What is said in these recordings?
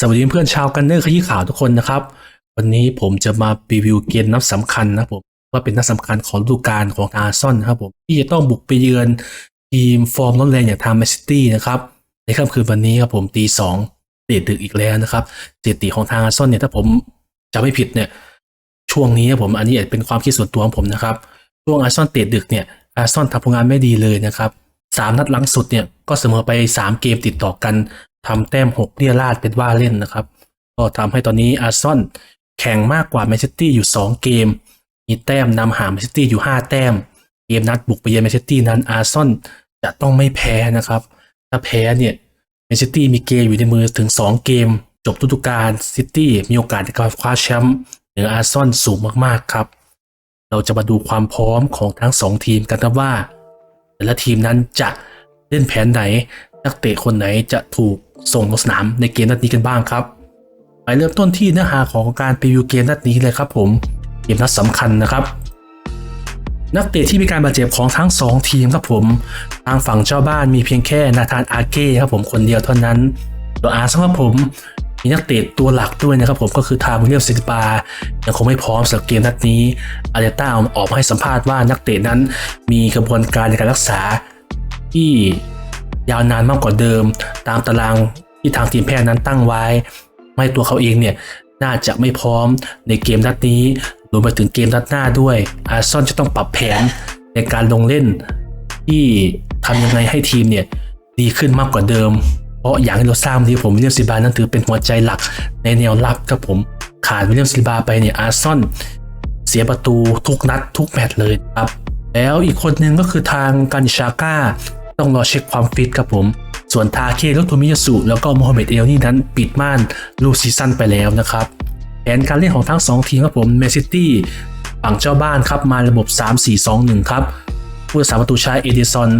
สวัสดีเพื่อนชาวกันเนอร์ขยี้ข่าวทุกคนนะครับ วันนี้ผมจะมารีวิวเกมนัดสำคัญนะครับผมว่าเป็นนัดสำคัญของฤดูกาลของอาร์ซอนนะครับผมที่จะต้องบุกไปเยือนทีมฟอร์มร้อนแรงอย่างทางแมนซิตี้นะครับในค่ำคืนวันนี้ครับผมตีสองเดดดึกอีกแล้วนะครับสถิติของทางอาร์ซอนเนี่ยถ้าผมจำไม่ผิดเนี่ยช่วงนี้ครับผมอันนี้อาจเป็นความคิดส่วนตัวของผมนะครับช่วงอาร์ซอนเตะดึกเนี่ยอาร์ซอนทำผลงานไม่ดีเลยนะครับสามนัดหลังสุดเนี่ยก็เสมอไปสามเกมติดต่อกัน ทำแต้มหกเรียราดเป็นว่าเล่นนะครับ ก็ทำให้ตอนนี้อาร์ซอนแข่งมากกว่าแมนเชสเตอร์อยู่ 2 เกม มีแต้มนำหาแมนเชสเตอร์อยู่ 5 แต้ม เกมนัดบุกไปเยือนแมนเชสเตอร์นั้นอาร์ซอนจะต้องไม่แพ้นะครับ ถ้าแพ้เนี่ยแมนเชสเตอร์มีเกมอยู่ในมือถึง 2 เกม จบฤดูกาลซิตี้มีโอกาสในการคว้าแชมป์เหนืออาร์ซอนสูงมากๆครับ เราจะมาดูความพร้อมของทั้ง 2 ทีมกันครับว่า แต่ละทีมนั้นจะเล่นแผนไหนนักเตะคนไหนจะถูก ส่งลงสนามในเกมนัดนี้กันบ้างครับ ไปเริ่มต้นที่เนื้อหาของการพรีวิวเกมนัดนี้เลยครับผม เกมนัดสำคัญนะครับ นักเตะที่มีการบาดเจ็บของทั้ง 2 ทีมครับผม ทางฝั่งเจ้าบ้านมีเพียงแค่นาธานอาเก้ครับผมคนเดียวเท่านั้นตัวอาร์ซครับผมมีนักเตะตัวหลักด้วยนะครับผมก็คือทาวิลเลียมซิลปายังคงไม่พร้อมสำหรับเกมนัดนี้อาเดต้าออกมาให้สัมภาษณ์ว่านักเตะนั้นมีกระบวนการในการรักษาที่ ยาวนานมากกว่าเดิม ตามตารางที่ทางทีมแพทย์นั้นตั้งไว้ ไม่ตัวเขาเองเนี่ยน่าจะไม่พร้อมในเกมนัดนี้รวมไปถึงเกมนัดหน้าด้วย อาร์ซอนจะต้องปรับแผนในการลงเล่น ที่ทำยังไงให้ทีมเนี่ยดีขึ้นมากกว่าเดิม เพราะอย่างที่เราทราบที่ผมวิลเลียมซิบานั้นถือเป็นหัวใจหลักในแนวรับครับผมขาดวิลเลียมซิบาไปเนี่ยอาร์ซอนเสียประตูทุกนัดทุกแมตช์เลยครับ แล้วอีกคนหนึ่งก็คือทางกันชาก้า ต้องรอเช็คความฟิตครับผม ส่วนทาเคโรโทมิยาสุแล้วก็โมฮัมเหม็ดเอลนี่นั้นปิดม่านลูกซีซั่นไปแล้วนะครับแผนการเล่นของทั้ง 2 ทีมครับผมแมนซิตี้ฝั่งเจ้าบ้านครับมาระบบ 3-4-2-1 ครับผู้รักษาประตูใช้เอดิสัน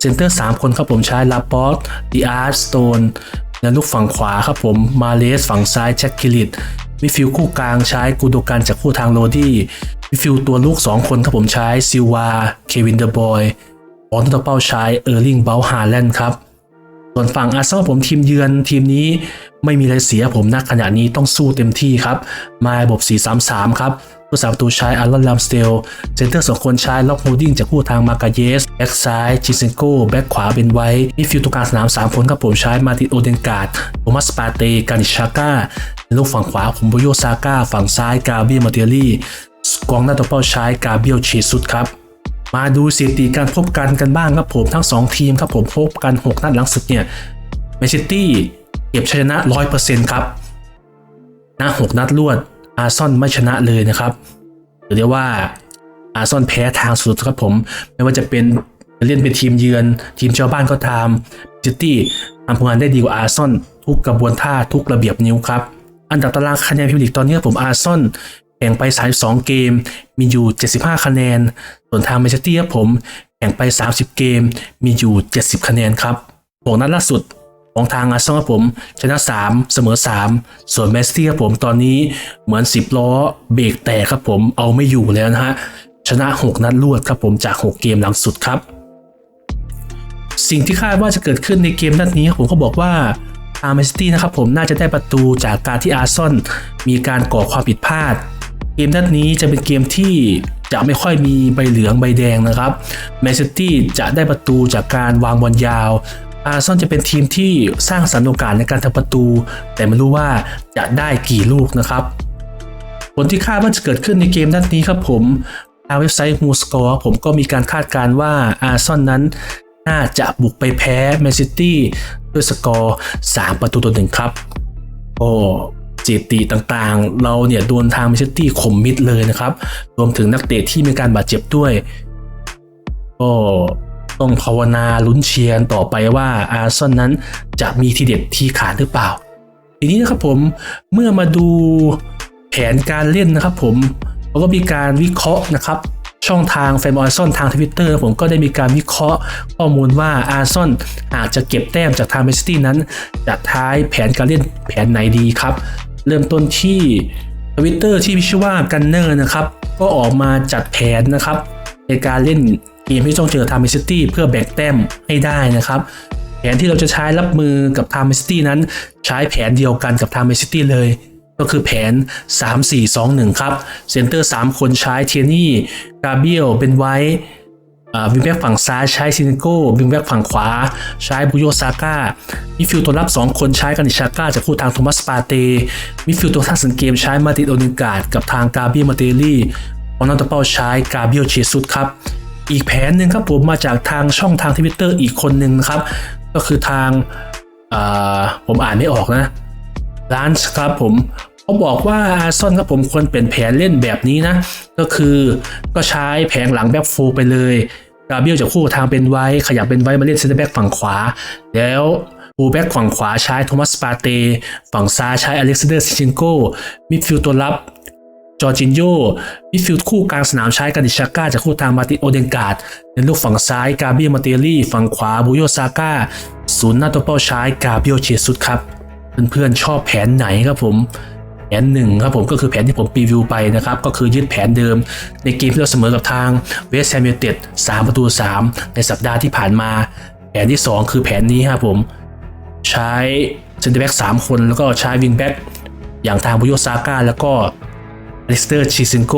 เซนเตอร์ 3 คนครับผมใช้ลาปอตดิอาร์สโตนและลูกฝั่งขวาครับผมมาเลสฝั่งซ้ายแจ็คคิลิตมิฟิลคู่กลางใช้กูโดกันจากคู่ทางโรดี้มิฟิลตัวลูก 2 คนครับผมใช้ซิลวาเควินเดอร์บอย บอลตัวเป้าใช้เออร์ลิงเบลฮาแลนด์ครับ ส่วนฝั่งอาร์เซนอลผมทีมเยือนทีมนี้ไม่มีอะไรเสียผมนักขณะนี้ต้องสู้เต็มที่ครับ มาระบบ 4-3-3 ครับผู้สาประตูใช้อารอนลัมสเตล เซนเตอร์สองคนใช้ล็อกโฮดดิ้งจากคู่ทางมากาเยส แบ็กซ้ายจิเซนโกแบ็กขวาเป็นไว้มิดฟิลด์ตรงกลางสนาม 3 คนครับผมใช้มาติโอเดนการ์ดโทมัสปาเตกานิชาก้าลูกฝั่งขวาผมโบโยซาก้า ฝั่งซ้ายกาเบียมาเตลลี่กองหน้าตัวเป้าใช้กาเบียลเชซุดครับ มาดูสถิติการพบกันกันบ้างครับผมทั้ง 2 ทีมครับผมพบกัน 6 นัดหลังสุดเนี่ยแมนซิตี้เก็บชัยชนะ 100%ครับนะ6นัดรวด อาร์ซอนไม่ชนะเลยนะครับหรือเรียกว่าอาร์ซอนแพ้ทางสุดครับผม ไม่ว่าจะเป็นเล่นเป็นทีมเยือน ทีมเจ้าบ้านก็ตามซิตี้ทำผลงานได้ดีกว่าอาร์ซอนทุกกระบวนท่าทุกระเบียบนิ้วครับ อันดับตารางคะแนนพรีเมียร์ลีกตอนนี้ครับผมอาร์ซอน แข่งไป 32 เกม มีอยู่ 75 คะแนน ส่วนทางแมนเชสเตอร์ครับผม แข่งไป 30 เกม มีอยู่ 70 คะแนนครับผลนัดล่าสุดของทางอาร์เซนอลครับผมชนะ 3 เสมอ 3 ส่วนแมนเชสเตอร์ครับผมตอนนี้เหมือน 10 ล้อเบรกแตกครับผมเอาไม่อยู่แล้วนะฮะ ชนะ 6 นัดรวดครับผมจาก 6 เกมหลังสุดครับ สิ่งที่คาดว่าจะเกิดขึ้นในเกมนัดนี้ครับผมเขาบอกว่าอาร์เมสตี้นะครับผมน่าจะได้ประตูจากการที่อาร์ซอนมีการก่อความผิดพลาด เกมนัดนี้จะเป็นเกมที่จะไม่ค่อยมีใบเหลืองใบแดงนะครับแมนซิตี้จะได้ประตูจากการวางบอลยาวอาร์ซอนจะเป็นทีมที่สร้างสรรค์โอกาสในการทำประตู แต่ไม่รู้ว่าจะได้กี่ลูกนะครับ ผลที่คาดว่าจะเกิดขึ้นในเกมนัดนี้ครับผมทางเว็บไซต์ฮูสกอร์ผมก็มีการคาดการณ์ว่าอาร์ซอนนั้น น่าจะบุกไปแพ้แมนซิตี้ด้วยสกอร์ 3 ประตูต่อหนึ่งครับก็ สถิติต่างๆ เราเนี่ยโดนทางแมนซิตี้ข่มมิดเลยนะครับ รวมถึงนักเตะที่มีการบาดเจ็บด้วย ก็ต้องภาวนาลุ้นเชียร์ต่อไปว่าอาร์ซอนนั้นจะมีทีเด็ดที่ขาดหรือเปล่า ทีนี้นะครับผมเมื่อมาดูแผนการเล่นนะครับผมเราก็มีการวิเคราะห์นะครับช่องทางแฟนบอลอาร์ซอนทางทวิตเตอร์ผมก็ได้มีการวิเคราะห์ข้อมูลว่าอาร์ซอนอาจจะเก็บแต้มจากทางแมนซิตี้นั้น จะท้ายแผนการเล่นแผนไหนดีครับ เริ่มต้นที่ทวิตเตอร์ที่ชื่อว่ากันเนอร์นะครับ ก็ออกมาจัดแผนนะครับ ในการเล่นเกมที่ต้องเจอทามนซิตี้เพื่อแบกแต้มให้ได้นะครับ แผนที่เราจะใช้รับมือกับไทม์ซิตี้นั้น ใช้แผนเดียวกันกับไทม์ซิตี้เลย ก็คือแผน 3 4 2 1 ครับ เซนเตอร์ 3 คนใช้เทียนี่กาเบียลเป็นไว้ วิงแบ็กฝั่งซ้ายใช้ซินโก้วิงแบ็กฝั่งขวา ใช้บุโยซาก้ามิดฟิลด์ตัวรับ 2 คนใช้กันิชาก้าจากคู่ทางโทมัสปาเตมิดฟิลด์ตัวทักสันเกมใช้มาติโอนิกาดกับทางกาเบียมาเตลี่ออนอตเป้าใช้กาเบียเชซุดครับอีกแผนหนึ่งครับผมมาจากทางช่องทางทวิตเตอร์อีกคนหนึ่งนะครับ ก็คือทางผมอ่านไม่ออกนะร้านครับผม เขาบอกว่าอาร์ซอนครับผมควรเปลี่ยนแผนเล่นแบบนี้นะ ก็คือก็ใช้แผงหลังแบ็กฟูลไปเลยกาเบียลจะคู่ทางเป็นไว้ ขยับเป็นไว้มาเล่นเซนเตอร์แบ็กฝั่งขวา แล้วฟูแบ็กฝั่งขวาใช้โทมัสปาเต ฝั่งซ้ายใช้อเล็กซานเดอร์ซิชินโกมิดฟิลด์ตัวรับจอร์จินโยมิดฟิลด์คู่กลางสนามใช้กันดิชาก้าจากคู่ทางมาติโอเดนการ์ดในลูกฝั่งซ้ายกาเบียมาเตลี่ ฝั่งขวาบุโยซาก้าศูนย์หน้าตัวเป้าใช้กาเบียเชซุดครับ เพื่อนๆชอบแผนไหนครับผม แผนหนึ่งครับผมก็คือแผนที่ผมรีวิวไปนะครับ ก็คือยึดแผนเดิม ในเกมที่เราเสมอกับทางเวสต์แฮมยูไนเต็ด3ประตู 3 ในสัปดาห์ที่ผ่านมา แผนที่ 2 คือแผนนี้ครับผมใช้เซนเตอร์แบ็ก3คนแล้วก็ใช้วิงแบ็กอย่างทางบุโยซาก้าแล้วก็อลิสเตอร์ชิซินโก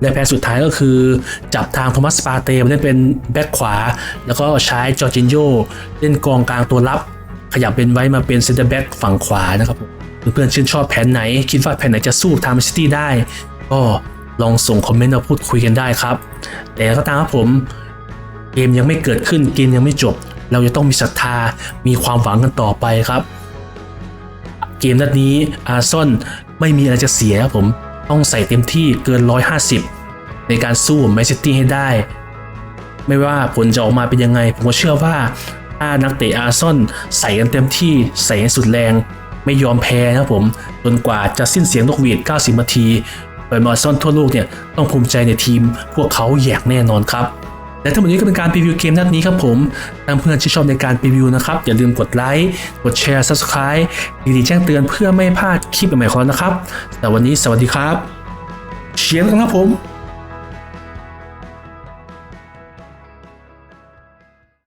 และแผนสุดท้ายก็คือจับทางโทมัสปาเต้มาเล่นเป็นแบ็กขวา แล้วก็ใช้จอร์จินโยเล่นกองกลางตัวรับ ขยับเป็นไว้มาเป็นเซนเตอร์แบ็กฝั่งขวานะครับเพื่อนๆชื่นชอบแผนไหน คิดว่าแผนไหนจะสู้ไทม์ซิตี้ได้ ก็ลองส่งคอมเมนต์มาพูดคุยกันได้ครับ แต่ก็ตามครับผมเกมยังไม่เกิดขึ้นเกมยังไม่จบ เราจะต้องมีศรัทธามีความหวังกันต่อไปครับ เกมนัดนี้อาร์ซอนไม่มีอะไรจะเสียครับผมต้องใส่เต็มที่เกิน 150 ในการสู้แมนซิตี้ให้ได้ ไม่ว่าผลจะออกมาเป็นยังไง ผมก็เชื่อว่า ถ้านักเตะอาร์ซอนใส่กันเต็มที่ใส่ให้สุดแรง ไม่ยอมแพ้นะครับผมจนกว่าจะสิ้นเสียงนกหวีด 90 นาทีแฟนบอลอาร์ซอนทั่วโลกเนี่ยต้องภูมิใจในทีมพวกเขาอย่างแน่นอนครับและทั้งหมดนี้ก็เป็นการรีวิวเกมนัดนี้ครับผมถ้าเพื่อนที่ชอบในการรีวิวนะครับ อย่าลืมกดไลค์กดแชร์ Subscribe ดีๆแจ้งเตือนเพื่อไม่พลาดคลิปใหม่ๆของเรานะครับ แต่วันนี้สวัสดีครับ เชียร์กันครับผม